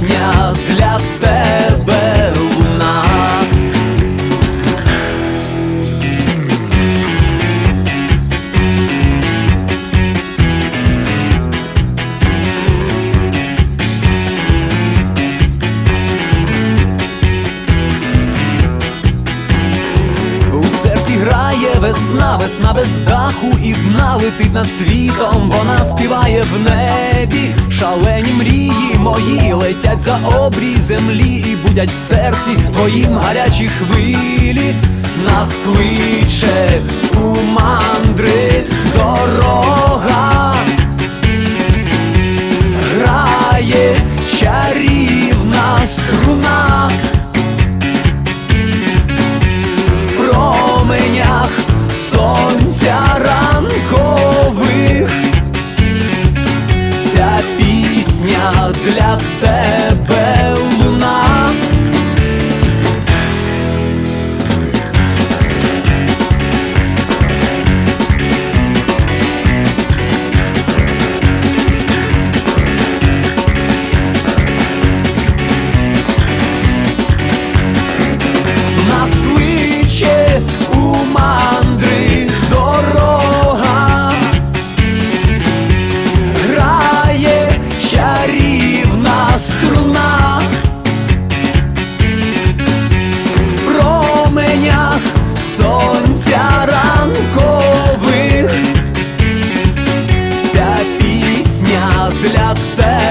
Пісня для тебе луна. У серці грає весна, весна без даху і дна летить над світом, вона співає в небі, шалені мої летять за обрій землі і будять в серці твоїм гарячі хвилі, нас кличе у мандри дорога, пісня От тебе.